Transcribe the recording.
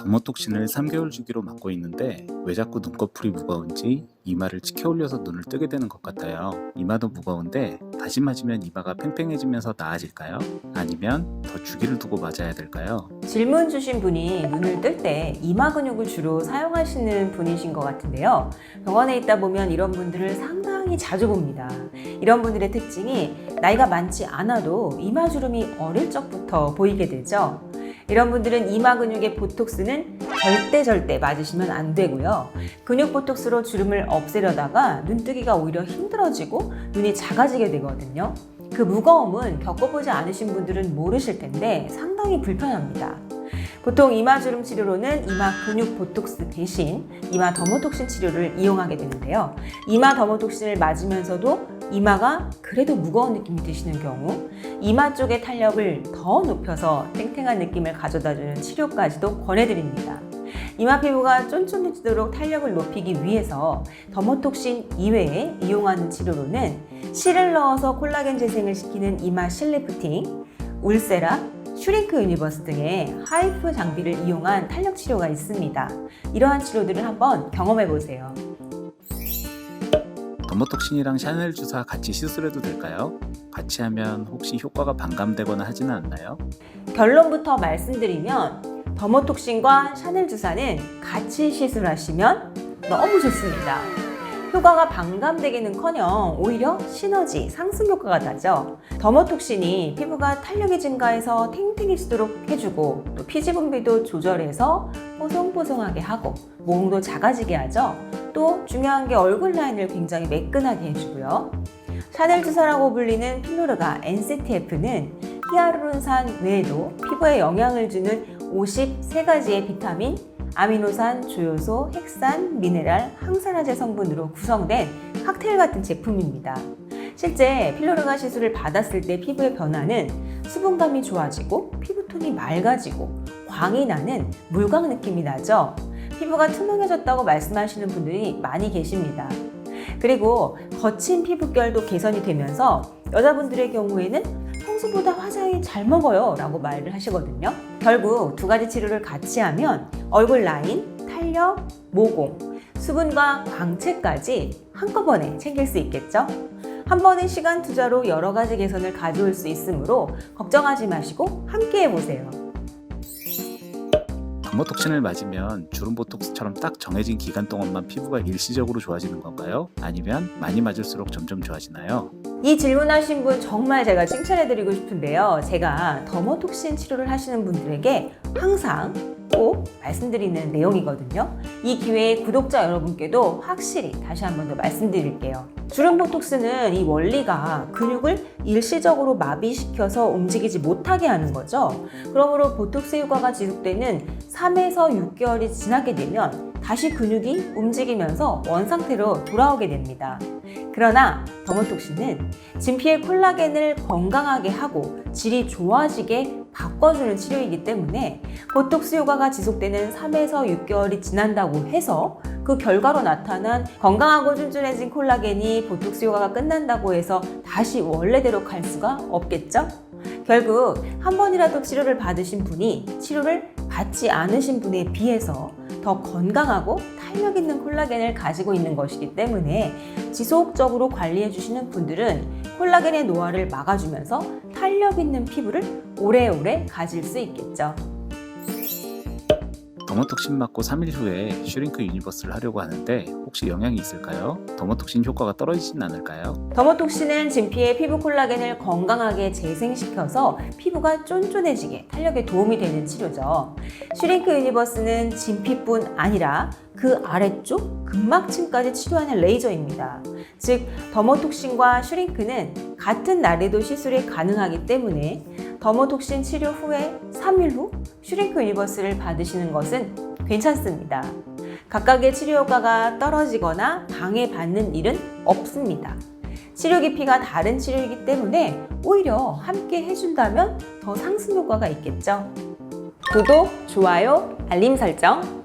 더모톡신을 3개월 주기로 맞고 있는데 왜 자꾸 눈꺼풀이 무거운지 이마를 치켜 올려서 눈을 뜨게 되는 것 같아요. 이마도 무거운데 다시 맞으면 이마가 팽팽해지면서 나아질까요? 아니면 더 주기를 두고 맞아야 될까요? 질문 주신 분이 눈을 뜰 때 이마 근육을 주로 사용하시는 분이신 것 같은데요. 병원에 있다 보면 이런 분들을 상당히 자주 봅니다. 이런 분들의 특징이 나이가 많지 않아도 이마 주름이 어릴 적부터 보이게 되죠. 이런 분들은 이마 근육의 보톡스는 절대 절대 맞으시면 안 되고요. 근육 보톡스로 주름을 없애려다가 눈뜨기가 오히려 힘들어지고 눈이 작아지게 되거든요. 그 무거움은 겪어보지 않으신 분들은 모르실 텐데 상당히 불편합니다. 보통 이마 주름 치료로는 이마 근육 보톡스 대신 이마 더모톡신 치료를 이용하게 되는데요. 이마 더모톡신을 맞으면서도 이마가 그래도 무거운 느낌이 드시는 경우 이마 쪽의 탄력을 더 높여서 탱탱한 느낌을 가져다주는 치료까지도 권해드립니다. 이마 피부가 쫀쫀해지도록 탄력을 높이기 위해서 더모톡신 이외에 이용하는 치료로는 실을 넣어서 콜라겐 재생을 시키는 이마 실리프팅, 울세라, 슈링크 유니버스 등의 하이프 장비를 이용한 탄력 치료가 있습니다. 이러한 치료들을 한번 경험해 보세요. 더모톡신이랑 샤넬 주사 같이 시술해도 될까요? 같이 하면 혹시 효과가 반감되거나 하지는 않나요? 결론부터 말씀드리면 더모톡신과 샤넬 주사는 같이 시술하시면 너무 좋습니다. 효과가 반감되기는커녕 오히려 시너지 상승 효과가 나죠. 더모톡신이 피부가 탄력이 증가해서 탱탱해지도록 해주고 또 피지 분비도 조절해서 뽀송뽀송하게 하고 모공도 작아지게 하죠. 또 중요한 게 얼굴 라인을 굉장히 매끈하게 해주고요. 샤넬 주사라고 불리는 필로르가 NCTF는 히아루론산 외에도 피부에 영향을 주는 53가지의 비타민, 아미노산, 조효소, 핵산, 미네랄, 항산화제 성분으로 구성된 칵테일 같은 제품입니다. 실제 필로르가 시술을 받았을 때 피부의 변화는 수분감이 좋아지고 피부톤이 맑아지고 광이 나는 물광 느낌이 나죠. 피부가 투명해졌다고 말씀하시는 분들이 많이 계십니다. 그리고 거친 피부결도 개선이 되면서 여자분들의 경우에는 평소보다 화장이 잘 먹어요 라고 말을 하시거든요. 결국 두 가지 치료를 같이 하면 얼굴 라인, 탄력, 모공, 수분과 광채까지 한꺼번에 챙길 수 있겠죠? 한 번의 시간 투자로 여러 가지 개선을 가져올 수 있으므로 걱정하지 마시고 함께 해보세요. 더모톡신을 맞으면 주름 보톡스처럼 딱 정해진 기간 동안만 피부가 일시적으로 좋아지는 건가요? 아니면 많이 맞을수록 점점 좋아지나요? 이 질문하신 분 정말 제가 칭찬해드리고 싶은데요. 제가 더모톡신 치료를 하시는 분들에게 항상 꼭 말씀드리는 내용이거든요. 이 기회에 구독자 여러분께도 확실히 다시 한 번 더 말씀드릴게요. 주름 보톡스는 이 원리가 근육을 일시적으로 마비시켜서 움직이지 못하게 하는 거죠. 그러므로 보톡스 효과가 지속되는 3에서 6개월이 지나게 되면 다시 근육이 움직이면서 원상태로 돌아오게 됩니다. 그러나 더모톡신은 진피의 콜라겐을 건강하게 하고 질이 좋아지게 바꿔주는 치료이기 때문에 보톡스 효과가 지속되는 3에서 6개월이 지난다고 해서 그 결과로 나타난 건강하고 쫀쫀해진 콜라겐이 보톡스 효과가 끝난다고 해서 다시 원래대로 갈 수가 없겠죠? 결국 한 번이라도 치료를 받으신 분이 치료를 받지 않으신 분에 비해서 더 건강하고 탄력 있는 콜라겐을 가지고 있는 것이기 때문에 지속적으로 관리해 주시는 분들은 콜라겐의 노화를 막아주면서 탄력 있는 피부를 오래오래 가질 수 있겠죠. 더모톡신 맞고 3일 후에 슈링크 유니버스를 하려고 하는데 혹시 영향이 있을까요? 더모톡신 효과가 떨어지진 않을까요? 더모톡신은 진피의 피부 콜라겐을 건강하게 재생시켜서 피부가 쫀쫀해지게 탄력에 도움이 되는 치료죠. 슈링크 유니버스는 진피뿐 아니라 그 아래쪽 근막층까지 치료하는 레이저입니다. 즉, 더모톡신과 슈링크는 같은 날에도 시술이 가능하기 때문에 더모톡신 치료 후에 3일 후 슈링크 유니버스를 받으시는 것은 괜찮습니다. 각각의 치료 효과가 떨어지거나 방해받는 일은 없습니다. 치료 깊이가 다른 치료이기 때문에 오히려 함께 해준다면 더 상승 효과가 있겠죠. 구독, 좋아요, 알림 설정